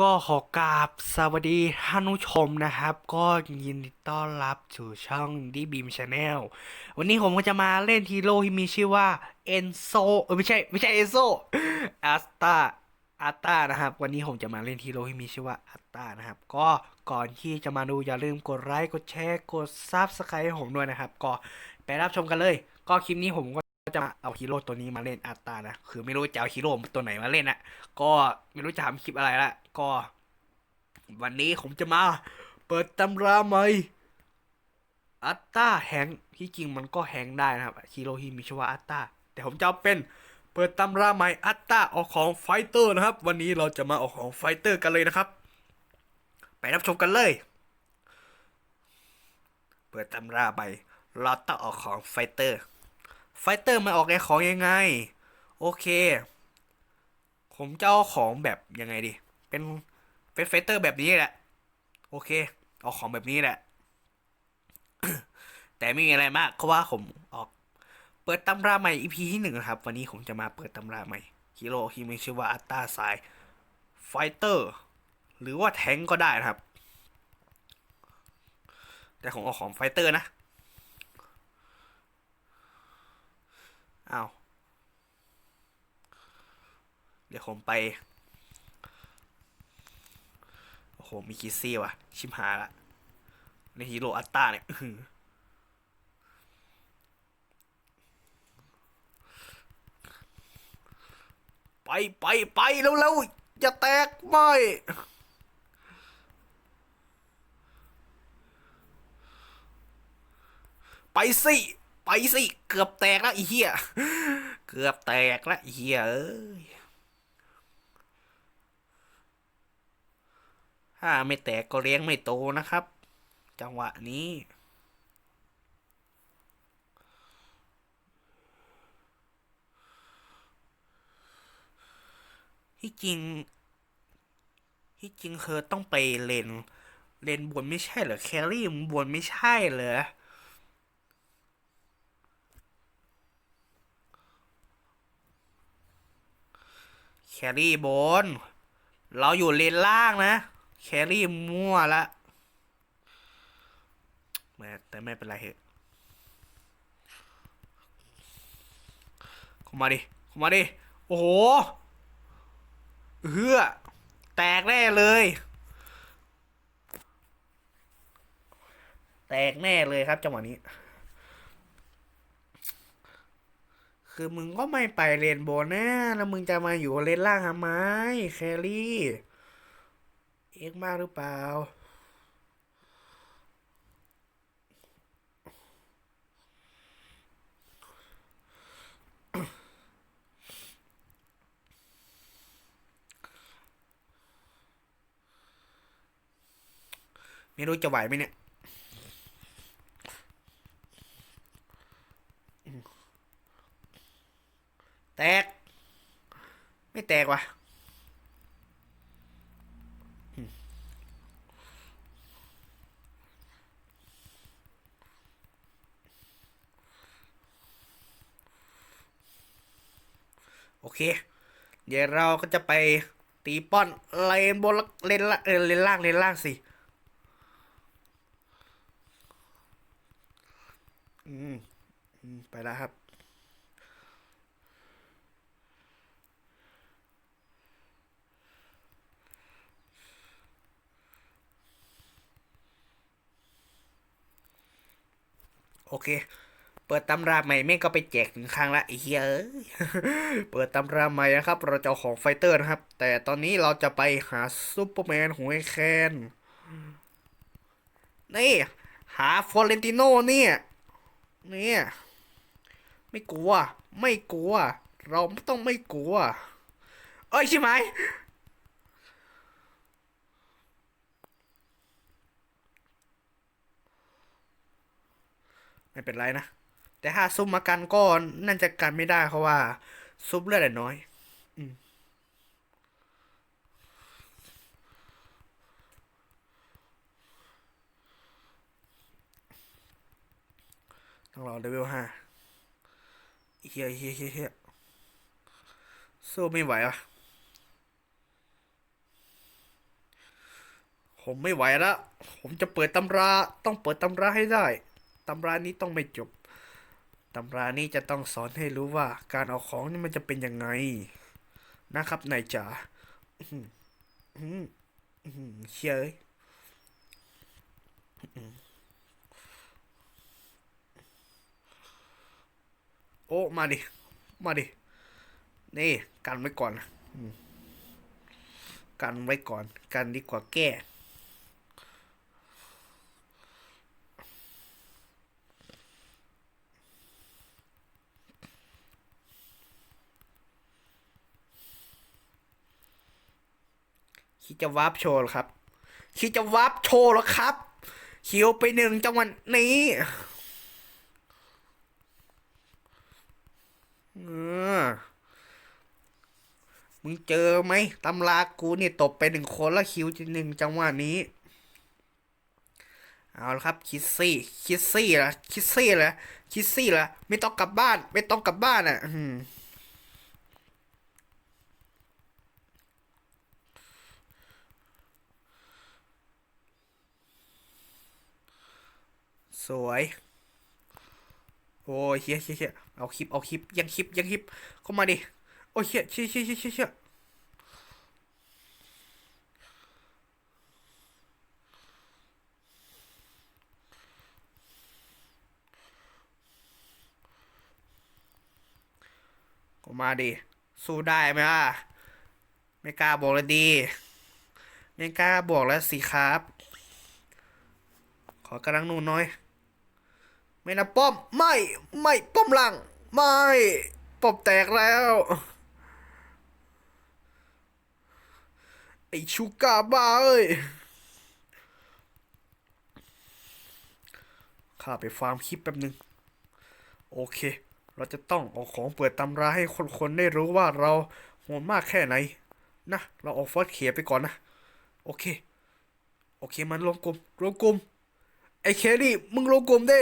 ก็ขอกราบสวัสดีท่านผู้ชมนะครับ ก็ยินดีต้อนรับสู่ช่องดีบีมชาแนลวันนี้ผมก็จะมาเล่นฮีโร่ที่มีชื่อว่าเอนโซเออไม่ใช่ไม่ใช่เอนโซอัสตาอัตตานะครับ วันนี้ผมจะมาเล่นฮีโร่ที่มีชื่อว่าอัตตานะครับ ก็ก่อนที่จะมาดูอย่าลืมกดไลค์กดแชร์กดซับสไครต์ให้ผมด้วยนะครับ ก็ไปรับชมกันเลย ก็คลิปนี้ผมก็ จะมาเอาฮีโร่ตัวนี้มาเล่นอัตตานะ คือไม่รู้จะเอาฮีโร่ตัวไหนมาเล่นอะก็ไม่รู้จะทำคลิปอะไรละ ก็ วันนี้ผมจะมา เปิดตำราใหม่อัตตาแฮงที่จริงมันก็แฮงได้นะครับฮีโร่ที่มีชื่อว่าอัตตาแต่ผมจะเอาเป็นเปิดตำราใหม่อัตตาออกของไฟเตอร์นะครับ วันนี้เราจะมาออกของไฟเตอร์กันเลยนะครับ ไปรับชมกันเลย เปิดตำราใหม่เราต้องออกของไฟเตอร์ ไฟเตอร์มาออกในของยังไง โอเค ผมจะเอาของแบบยังไงดี เป็นเป็นไฟเตอร์แบบนี้แหละ โอเค เอาของแบบนี้แหละ แต่ไม่มีอะไรมากเพราะว่าผมออก เปิดตำราใหม่ EP ที่หนึ่งนะครับ วันนี้ผมจะมาเปิดตำราใหม่ฮีโร่ที่มีชื่อว่าอัตตาสายไฟเตอร์หรือว่าแทงก็ได้นะครับ แต่ผมเอาของไฟเตอร์นะ อ้าว เดี๋ยวผมไป โอ้โห มีคิซี่ว่ะ ชิมหายละ ในฮีโร่อัตตาเนี่ยไปไปไปแล้วแล้วๆอย่าแตกไม่ไปสิ ไปสิเกือบแตกแล้วไอีเหี้ยเกือบแตกแล้วไอ้เหี้ยเอ้ยถ้าไม่แตกก็เลี้ยงไม่โตนะครับ จังหวะนี้ที่จริงที่จริงเธอต้องไปเลนเลนบนไม่ใช่เหรอแครี่มันบนไม่ใช่เหรอ แครี่บน เราอยู่เลนล่างนะ แครี่มั่วละแม่แต่ไม่เป็นไรเหอะเข้ามาดิเข้ามาดิ โอ้โหเฮือแตกแน่เลย แตกแน่เลยครับจังหวะนี้ คือมึงก็ไม่ไปเลนโบนะแล้วมึงจะมาอยู่เลนล่างทำไมแครี่ เอ็กมากหรือเปล่า ไม่รู้จะไหวไหมเนี่ย แตก ไม่แตกว่ะโอเค เดี๋ยวเราก็จะไปตีป้อนเลนบนเลนละเออเลนล่างเลนล่างสิ อืมอืมไปแล้วครับ โอเค เปิดตำราใหม่แม่งก็ไปแจกถึงครั้งละไอ้เหี้ยเอ้ยเปิดตำราใหม่นะครับ เราจะเอของไฟเตอร์นะครับ แต่ตอนนี้เราจะไปหาซูเปอร์แมนหัวไอ้แคนนี่หาฟอเรนติโน่เนี่ยเนี่ยไม่กลัว ไม่กลัว เราต้องไม่กลัว เอ้ยใช่ไหม ไม่เป็นไรนะ แต่ถ้าซุปมากันก็น่าจะกันไม่ได้เพราะว่า ซุปเลือดน้อย อืมต้องรอเลเวลห้าเฮียเฮียเฮียเฮียสู้ไม่ไหวอะ ผมไม่ไหวแล้ว ผมจะเปิดตำรา ต้องเปิดตำราให้ได้ ตำรานี้ต้องไม่จบ ตำรานี้จะต้องสอนให้รู้ว่าการเอาของนี่มันจะเป็นยังไง นะครับนายจ๋าเชยอื้อโอ้ มาดิ มาดิ นี่ กันไว้ก่อนนะกันไว้ก่อน กันดีกว่าแก้ คิดจะวาร์ปโชว์ครับ คิดจะวาร์ปโชว์หรอครับ คิวไปหนึ่งจังหวันนี้เออมึงเจอไหมตำรากูนี่ตบไปหนึ่งคนแล้วคิวจะหนึ่งจังหวะนี้ เอาละครับ คิดซี่คิดซี่ละคิดซี่ละคิดซี่ละไม่ต้องกลับบ้าน ไม่ต้องกลับบ้านอะ สวย โอ้ยเฮียเฮียเฮียเอาคลิป เอาคลิป ยังคลิป ยังคลิป เข้ามาดิ โอ้ยเฮียเชี่ยเชี่ยเชี่ยเชี่ยเชี่ยก็มาดิ สู้ได้ไหมล่ะ ไม่กล้าบอกเลยดี ไม่กล้าบอกแล้วสิครับ ขอกำลังหนูน้อย ไม่นะป้อม ไม่ ไม่ป้อมหลังไม่ป้อมแตกแล้วไอชูกาบ้าเอ้ยข้าไปฟาร์มคลิปแป๊บหนึ่งโอเค เราจะต้องเอาของเปิดตำราให้คนๆได้รู้ว่าเราโหดมากแค่ไหน นะ เราเอาฟอสเขียไปก่อนนะ โอเค โอเคมันรวมกลุ่มรวมกลุ่มไอเคลลี่มึงลงกลุ่มดิ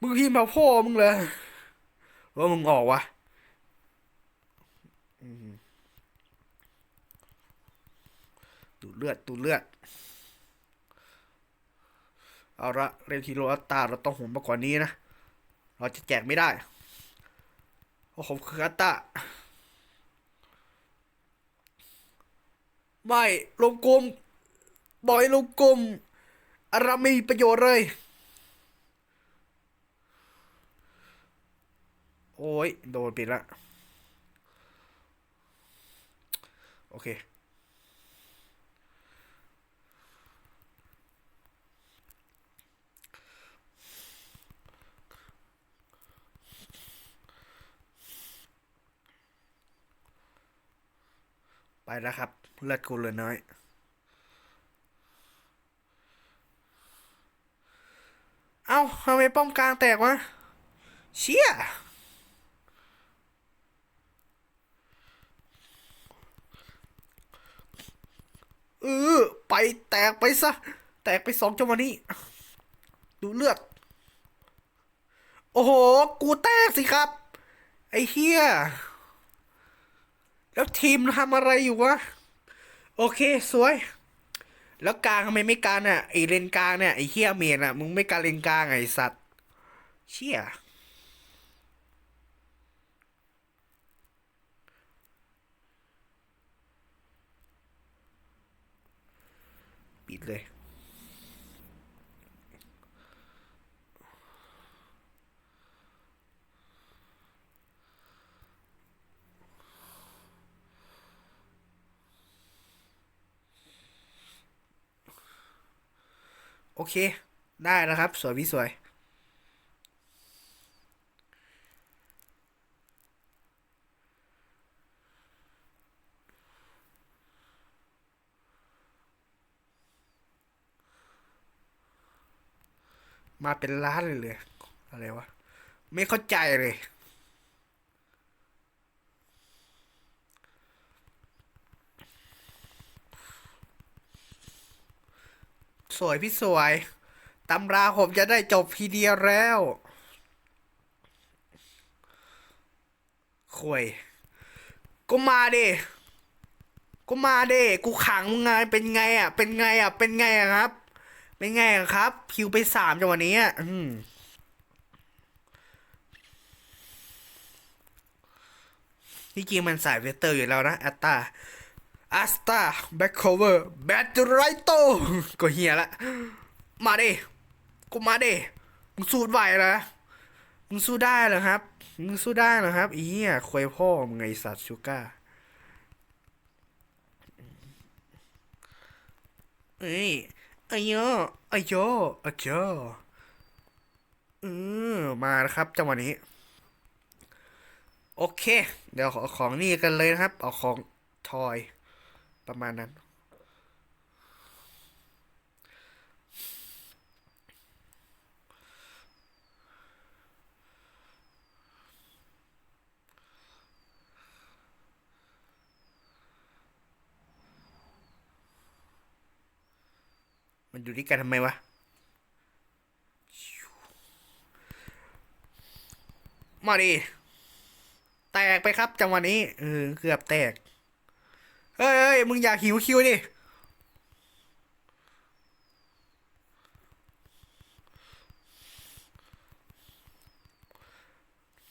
มึงพี่มาพ่อมึงเลยว่ามึงออกวะอืมดูดเลือดดูดเลือด เอาละเรนทีโรอัตตาเราต้องหุ่นมากกว่านี้นะ เราจะแจกไม่ได้เพราะผมคืออัตตาไม่ลงกลมบอยลงกลมอะไรไม่มีประโยชน์เลย โอ้ย โดนปิดละ โอเค ไปแล้วครับ เลือดกูเหลือน้อยเอ้าทำไมป้อมกลางแตกวะ เชี่ย เออไปแตกไปซะ แตกไปสองจังหวะนี้ ดูเลือด โอ้โห กูแตกสิครับ ไอ้เฮียแล้วทีมทำอะไรอยู่วะ โอเคสวย แล้วกลางทำไมไม่การอะไอเลนกลางเนี่ยไอเฮียเมียนอะ มึงไม่การเลนกลางไอสัตว์ เชี่ย ปิดเลย โอเค ได้แล้วครับ สวยพี่สวย มาเป็นล้านเลยเลยอะไรวะ ไม่เข้าใจเลย สวยพี่สวยตำราผมจะได้จบพีเดียวแล้วคุยก็มาดิก็มาเด้กูขังมึงไงเป็นไงอะ เป็นไงอะ เป็นไงอะครับ เป็นไงครับคิวไปสามจังหวะนี้อะอืมที่จริงมันสายเวสเตอร์อยู่แล้วนะอัตตาอัสตาแบ็คโคเวอร์แบทไรโตก็เฮียละ มาดิกูมาดิมึงสู้ไหวเหรอมึงสู้ได้เหรอครับ มึงสู้ได้เหรอครับอีเหี้ยควยพ่อมึงไงสัตว์ชูก้าเอ้ย อายโยอายโยอายโยเออมาครับจังหวะนี้ โอเค เดี๋ยวขอของนี่กันเลยนะครับ เอาของทอย ประมาณนั้น มันอยู่ด้วยกันทำไมวะ มาดิ แตกไปครับจังหวะนี้ เออ เกือบแตก เฮ้ยเฮ้ยมึงอยากหิวคิวดิ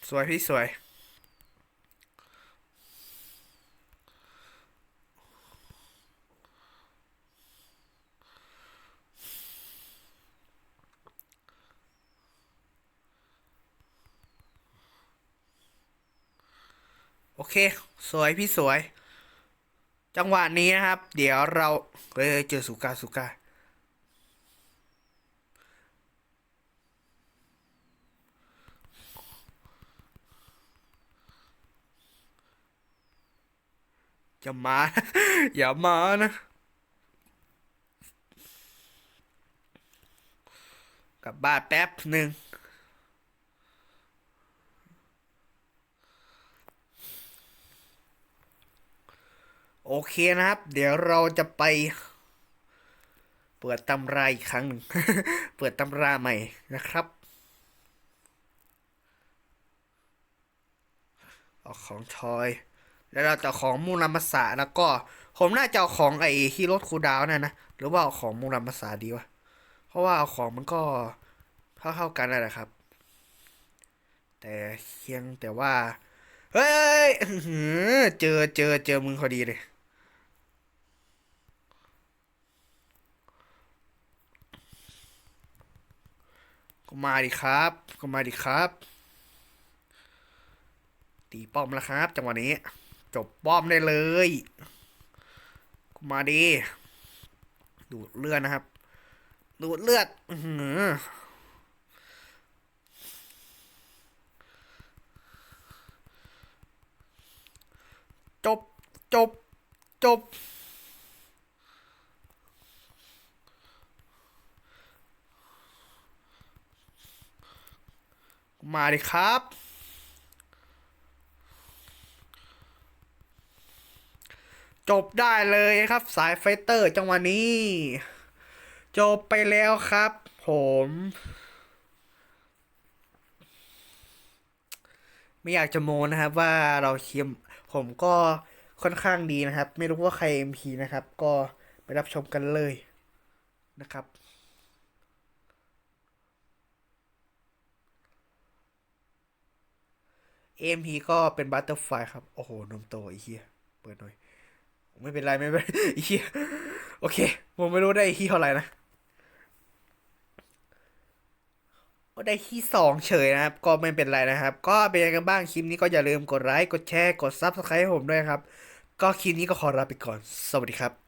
สวยพี่สวย โอเค สวยพี่สวย จังหวะนี้นะครับ เดี๋ยวเราเฮ้ยเจอสุกาสุกาอย่ามา อย่ามานะ กลับบ้านแป๊บหนึ่ง โอเคนะครับ เดี๋ยวเราจะไป เปิดตำราอีกครั้งหนึ่งเปิดตำราใหม่นะครับเอาของทอย แล้วเราจะของมูลมัสะแล้วก็ ผมน่าจะเอาของไอ้ฮีโร่คูดาวน่ะนะหรือว่าเอาของมูลมัสะดีวะเพราะว่าเอาของมันก็เท่าๆกันนั่นแหละครับ แต่เพียงแต่ว่า เฮ้ยเจอเจอเจอมึงพอดีเลย ก็มาดิครับ ก็มาดิครับ ตีป้อมแล้วครับ จังหวะนี้ จบป้อมได้เลยก็มาดิดูดเลือดนะครับ ดูดเลือดอือจบ จบ จบ มาดิครับ จบได้เลยครับ สายไฟเตอร์จังหวะนี้ จบไปแล้วครับผมไม่อยากจะโมนะครับว่าเราเคียมผมก็ค่อนข้างดีนะครับ ไม่รู้ว่าใคร MP นะครับ ก็ไปรับชมกันเลยนะครับ AMP ก็เป็นบัตเตอร์ไฟครับ โอ้โห นมโตไอ้เหี้ย เปิดหน่อย ไม่เป็นไร ไม่เป็นไรไอ้เหี้ย โอเค ผมไม่รู้ได้ที่เท่าไหร่นะก็ได้ที่สองเฉยนะครับ ก็ไม่เป็นไรนะครับ ก็เป็นยังไงกันบ้าง คลิปนี้ก็อย่าลืมกดไลค์ กดแชร์ กด Subscribe ให้ผมด้วยครับ ก็คลิปนี้ก็ขอลาไปก่อน สวัสดีครับ